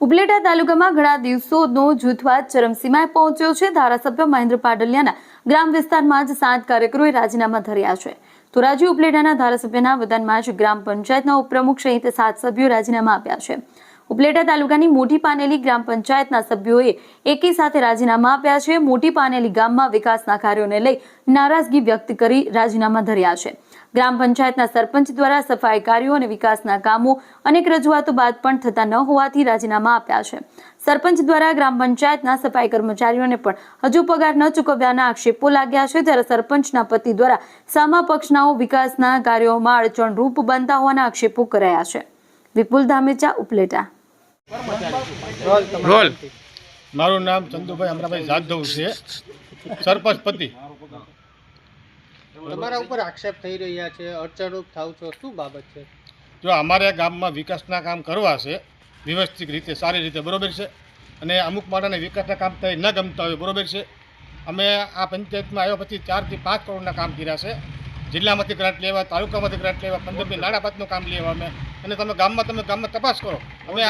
ઉપલેટા તાલુકામાં ઘણા દિવસોનો જૂથવાદ ચરમસીમાએ પહોંચ્યો છે. ધારાસભ્ય મહેન્દ્ર પાડલિયાના ગ્રામ વિસ્તારમાં જ સાત કાર્યકરોએ રાજીનામા ધર્યા છે. તો રાજુ ઉપલેટાના ધારાસભ્યના વતનમાં જ ગ્રામ પંચાયતના ઉપપ્રમુખ સહિત સાત સભ્યો રાજીનામા આપ્યા છે. ઉપલેટા તાલુકાની મોટી પાનેલી ગ્રામ પંચાયતના સભ્યોએ એકી સાથે રાજીનામા આપ્યા છે. મોટી પાનેલી ગામમાં વિકાસના કાર્યોને લઈ નારાજગી વ્યક્ત કરી રાજીનામા ધર્યા છે. ગ્રામ પંચાયતના સરપંચ દ્વારા સફાઈ કાર્યો અને વિકાસના કામો અનેક રજૂઆતો બાદ પણ થતા ન હોવાથી રાજીનામા આપ્યા છે. સરપંચ દ્વારા ગ્રામ પંચાયતના સફાઈ કર્મચારીઓને પણ હજુ પગાર ન ચૂકવ્યાના આક્ષેપો લાગ્યા છે. ત્યારે સરપંચના પતિ દ્વારા સામા પક્ષનાઓ વિકાસના કાર્યોમાં અડચણરૂપ બનતા હોવાના આક્ષેપો કરાયા છે. વિપુલ ધામેચા ઉપલેટા. રોલ. મારું નામ ચંદુભાઈ અમરાભાઈ જાધવ છે. સરપંચ પતિ. તમારા ઉપર આક્ષેપ થઈ રહ્યા છે અડચણરૂપ થાવ છો શું બાબત છે? જો અમારે ગામમાં વિકાસના કામ કરવા છે વ્યવસ્થિત રીતે સારી રીતે બરોબર છે? અને અમુક માટેને વિકાસના કામ થાય ન ગમતા હોય બરોબર છે? અમે આ પંચાયતમાં આવ્યા પછી ચારથી પાંચ કરોડના કામ કર્યા છે. જિલ્લામાંથી ગ્રાન્ટ લેવા તાલુકામાંથી ગ્રાન્ટ લેવા પંદરમી નાણાપાતનું કામ લેવા અમે. અને તમે ગામમાં તમે ગામમાં તપાસ કરો. અમે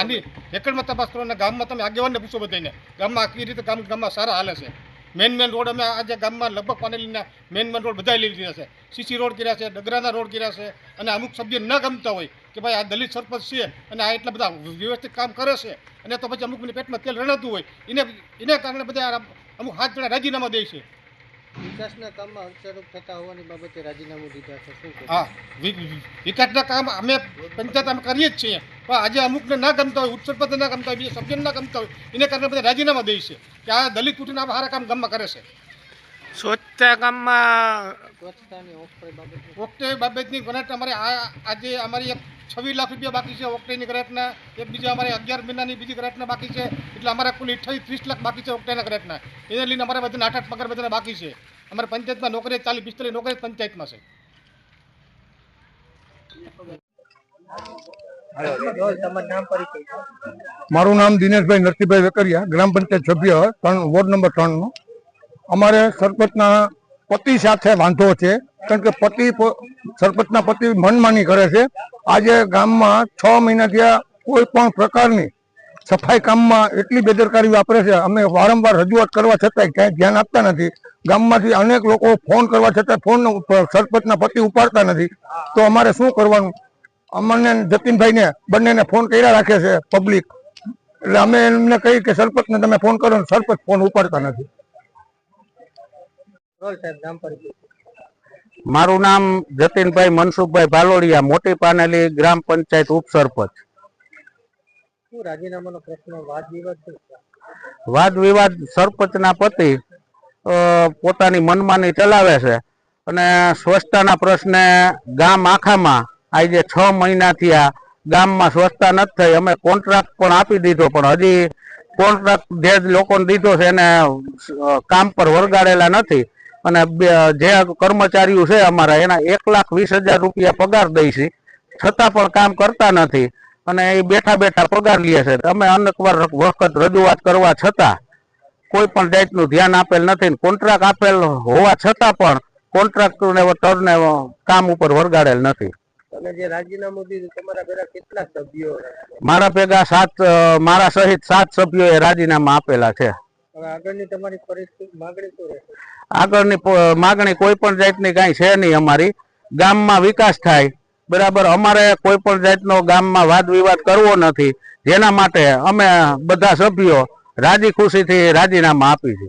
આની રેકર્ડમાં તપાસ કરો અને ગામમાં તમે આગેવાનને પૂછો બધાને ગામમાં આખી રીતે કામ ગામમાં સારા હાલે છે? મેન મેન રોડ અમે આજે ગામમાં લગભગ પાનેલીના મેન મેન રોડ બધા લઈ લીધા છે. સીસી રોડ કર્યા છે, ડગરાના રોડ કર્યા છે અને અમુક સભ્ય ન ગમતા હોય કે ભાઈ આ દલિત સરપંચ છે અને આ એટલા બધા વ્યવસ્થિત કામ કરે છે અને તો પછી અમુકની પેટમાં તેલ રણાતું હોય, એને એને કારણે બધા અમુક હાથ જણા રાજીનામા દે છે. વિકાસના કામમાં અડચણરૂપ થતા હોવાની બાબતે રાજીનામું દીધા છે. શું હા વિકાસના કામ અમે પંચાયત અમે કરીએ જ છીએ. પણ આજે અમુકને ના ગમતા હોય ઉત્સરપતિ ના ગમતા હોય બીજા સભ્યને ના ગમતા હોય એને કારણે બધા રાજીનામા દે છે કે આ દલિત ઉઠીને આ સારા કામ ગામમાં કરે છે. સ્વચ્છતા કામમાં સ્વચ્છતાની ઓક્ટે બાબતની. ગ્રાન્ટ અમારે આ આજે અમારી એક છવ્વીસ લાખ રૂપિયા બાકી છે ઓક્ટેની ગ્રેટના. એક બીજા અમારે અગિયાર મહિનાની બીજી ગ્રેટના બાકી છે. એટલે અમારા કુલ અઠ્યાવીસ ત્રીસ લાખ બાકી છે ઓક્ટેના ગ્રેટના. એને લઈને અમારે બધાને આઠ આઠ પગાર બધાને બાકી છે. અમારે પંચાયતમાં નોકરી ચાલીસ, પિસ્તાલીસ નોકરી પંચાયતમાં છે. મારું નામ દિનેશભાઈ નરસિંહભાઈ વેકરિયા, ગ્રામ પંચાયત સભ્ય, ત્રણ, વોર્ડ નંબર ત્રણનો. અમારે સરપંચના પતિ સાથે વાંધો છે, કારણ કે પતિ સરપંચના પતિ મનમાની કરે છે. આજે ગામમાં છ મહિનાથી કોઈ પણ પ્રકારની સફાઈ કામમાં એટલી બેદરકારી વાપરે છે. અમે વારંવાર રજૂઆત કરવા છતાંય ક્યાંય ધ્યાન આપતા નથી. ગામમાંથી અનેક લોકો ફોન કરવા છતાં ફોન સરપંચના પતિ ઉપાડતા નથી. તો અમારે શું કરવાનું? અમને જતીનભાઈને બંનેને ફોન કર્યા રાખે છે પબ્લિક. એટલે અમે એમને કહી કે સરપંચને તમે ફોન કરો સરપંચ ફોન ઉપાડતા નથી રોલ સાહેબ નામ પરિચય મારું નામ જતીનભાઈ મનસુખભાઈ ભાલોડિયા મોટી પાનેલી ગ્રામ પંચાયત ઉપસરપંચ. વાદ વિવાદ? સરપંચના પતિ પોતાની મનમાની ચલાવે છે અને સ્વચ્છતાના પ્રશ્ને ગામ આખામાં આજે છ મહિનાથી આ ગામમાં સ્વચ્છતા નથી થઈ. અમે કોન્ટ્રાક્ટ પણ આપી દીધો પણ હજી કોન્ટ્રાક્ટ જે લોકોને દીધો છે એને કામ પર વળગાડેલા નથી. અને જે કર્મચારીઓ છે અમારા એના એક લાખ વીસ હજાર રૂપિયા પગાર દઈ છે. છતાં પણ કામ કરતા નથી. અને એ બેઠા બેઠા પગાર લે છે. અમે અનેકવાર વખત રજૂઆત કરવા છતાં કોઈ પણ જાતનું ધ્યાન આપેલ નથી. કોન્ટ્રાક્ટ આપેલ હોવા છતાં પણ કોન્ટ્રાક્ટરને ટર્ને કામ ઉપર વળગાડેલ નથી. મારા ભેગા સાત મારા સહિત સાત સભ્યોએ રાજીનામા આપેલા છે. આગળની માગણી કોઈ પણ જાતની કાંઈ છે નહીં અમારી. ગામમાં વિકાસ થાય, બરાબર? અમારે કોઈ પણ જાતનો ગામમાં વાદ વિવાદ કરવો નથી. જેના માટે અમે બધા સભ્યો રાજી ખુશીથી રાજીનામા આપી છે